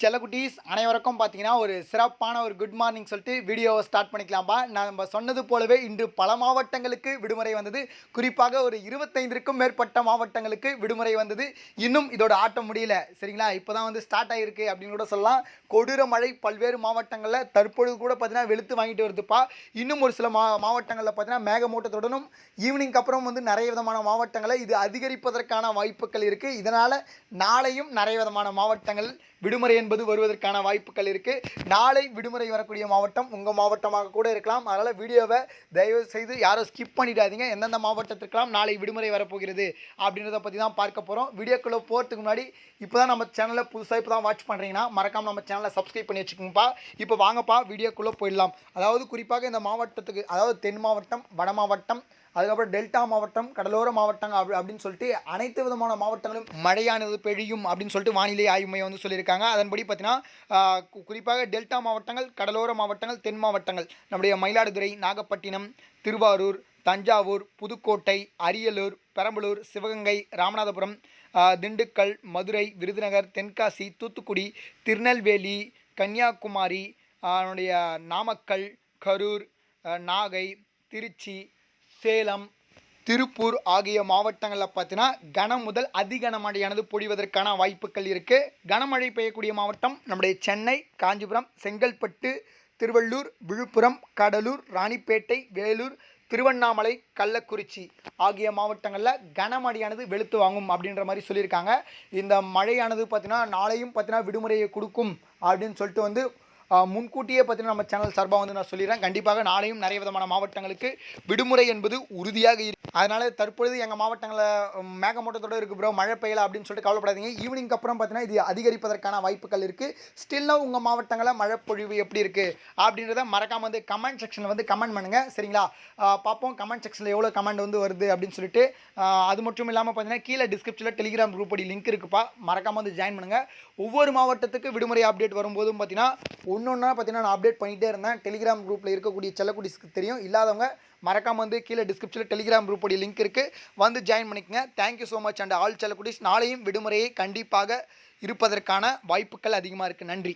செல்லக்குட்டீஸ் அனைவருக்கும் பார்த்தீங்கன்னா ஒரு சிறப்பான ஒரு குட் மார்னிங் சொல்லிட்டு வீடியோவை ஸ்டார்ட் பண்ணிக்கலாம்பா. நம்ம சொன்னது போலவே இன்று பல மாவட்டங்களுக்கு விடுமுறை வந்தது. குறிப்பாக ஒரு இருபத்தைந்திற்கும் மேற்பட்ட மாவட்டங்களுக்கு விடுமுறை வந்தது. இன்னும் இதோட ஆட்டம் முடியல. சரிங்களா? இப்போ தான் வந்து ஸ்டார்ட் ஆகிருக்கு அப்படின்னு கூட சொல்லலாம். கொடூர மழை பல்வேறு மாவட்டங்களில் தற்பொழுது கூட பார்த்தீங்கன்னா வெளுத்து வாங்கிட்டு வருதுப்பா. இன்னும் ஒரு சில மா மாவட்டங்களில் பார்த்தீங்கன்னா மேகமூட்டத்துடனும் ஈவினிங்க்கு அப்புறம் வந்து நிறைய விதமான மாவட்டங்களை இது அதிகரிப்பதற்கான வாய்ப்புகள் இருக்குது இதனால் நாளையும் நிறைய விதமான மாவட்டங்கள் விடுமுறை என்பது வருவதற்கான வாய்ப்புகள் இருக்குது நாளை விடுமுறை வரக்கூடிய மாவட்டம் உங்கள் மாவட்டமாக கூட இருக்கலாம். அதனால் வீடியோவை தயவு செய்து யாரும் ஸ்கிப் பண்ணிடாதீங்க. எந்தெந்த மாவட்டத்திற்கெல்லாம் நாளை விடுமுறை வரப்போகிறது அப்படின்றத பற்றி தான் பார்க்க போகிறோம் வீடியோக்குள்ளே போகிறதுக்கு முன்னாடி இப்போ தான் நம்ம சேனலை புதுசாக இப்போ தான் வாட்ச் பண்ணுறீங்கன்னா மறக்காமல் நம்ம சேனலை சப்ஸ்கிரைப் பண்ணி வச்சுக்கோங்கப்பா. இப்போ வாங்கப்பா வீடியோக்குள்ளே போயிடலாம். அதாவது குறிப்பாக இந்த மாவட்டத்துக்கு அதாவது தென் மாவட்டம் வட மாவட்டம் அதுக்கப்புறம் டெல்டா மாவட்டம் கடலோர மாவட்டம் அப்படி அப்படின்னு சொல்லிட்டு அனைத்து விதமான மாவட்டங்களும் மழையானது பெய்யும் அப்படின்னு சொல்லிட்டு வானிலை ஆய்வு மையம் வந்து சொல்லியிருக்காங்க. அதன்படி பார்த்தீங்கன்னா குறிப்பாக டெல்டா மாவட்டங்கள் கடலோர மாவட்டங்கள் தென் மாவட்டங்கள் நம்முடைய மயிலாடுதுறை நாகப்பட்டினம் திருவாரூர் தஞ்சாவூர் புதுக்கோட்டை அரியலூர் பெரம்பலூர் சிவகங்கை ராமநாதபுரம் திண்டுக்கல் மதுரை விருதுநகர் தென்காசி தூத்துக்குடி திருநெல்வேலி கன்னியாகுமரி ஆஹ், நம்முடைய நாமக்கல் கரூர் நாகை திருச்சி சேலம் திருப்பூர் ஆகிய மாவட்டங்களில் பார்த்தீங்கன்னா கனம் முதல் அதிகனமழையானது பொழிவதற்கான வாய்ப்புகள் இருக்குது கனமழை பெய்யக்கூடிய மாவட்டம் நம்முடைய சென்னை காஞ்சிபுரம் செங்கல்பட்டு திருவள்ளூர் விழுப்புரம் கடலூர் ராணிப்பேட்டை வேலூர் திருவண்ணாமலை கள்ளக்குறிச்சி ஆகிய மாவட்டங்களில் கனமழையானது வெளுத்து வாங்கும் அப்படின்ற மாதிரி சொல்லியிருக்காங்க. இந்த மழையானது பார்த்தீங்கன்னா நாளையும் பார்த்தீங்கன்னா விடுமுறையை கொடுக்கும் அப்படின்னு சொல்லிட்டு வந்து முன்கூட்டியே பார்த்தீங்கன்னா நம்ம சேனல் சார்பாக வந்து நான் சொல்லிடுறேன். கண்டிப்பாக நாளையும் நிறைய விதமான மாவட்டங்களுக்கு விடுமுறை என்பது உறுதியாக இருக்கு அதனால் தற்பொழுது எங்கள் மாவட்டங்களில் மேகமூட்டத்தோடு இருக்குது ப்ரோ மழை பெய்யலை அப்படின்னு சொல்லிட்டு கவலைப்படாதீங்க. ஈவினிங் அப்புறம் பார்த்தீங்கன்னா இது அதிகரிப்பதற்கான வாய்ப்புகள் இருக்குது ஸ்டில்லாக உங்கள் மாவட்டங்களில் மழை பொழிவு எப்படி இருக்குது அப்படின்றத மறக்காம வந்து கமெண்ட் செக்ஷனில் வந்து கமெண்ட் பண்ணுங்கள் சரிங்களா? பார்ப்போம். கமெண்ட் செக்ஷனில் எவ்வளோ கமெண்ட் வந்து வருது அப்படின்னு சொல்லிட்டு அது மட்டும் இல்லாமல் பார்த்தீங்கன்னா கீழே டிஸ்கிரிப்ஷனில் டெலிகிராம் குரூப் லிங்க் இருக்குப்பா. மறக்காம வந்து ஜாயின் பண்ணுங்கள் ஒவ்வொரு மாவட்டத்துக்கு விடுமுறை அப்டேட் வரும்போதும் பார்த்தீங்கன்னா ஒன்று ஒன்றா பார்த்தீங்கன்னா நான் அப்டேட் பண்ணிகிட்டே இருந்தேன். டெலிகிராம் குரூப்பில் இருக்கக்கூடிய செல்லக்குடிஸ்க்கு தெரியும். இல்லாதவங்க மறக்காம வந்து கீழே டிஸ்கிரிப்ஷனில் டெலிகிராம் குரூப்புடைய லிங்க் இருக்குது வந்து ஜாயின் பண்ணிக்கங்க. Thank you so much and all செல்லக்குடிஸ். நாளையும் விடுமுறையை கண்டிப்பாக இருப்பதற்கான வாய்ப்புகள் அதிகமாக இருக்குது நன்றி.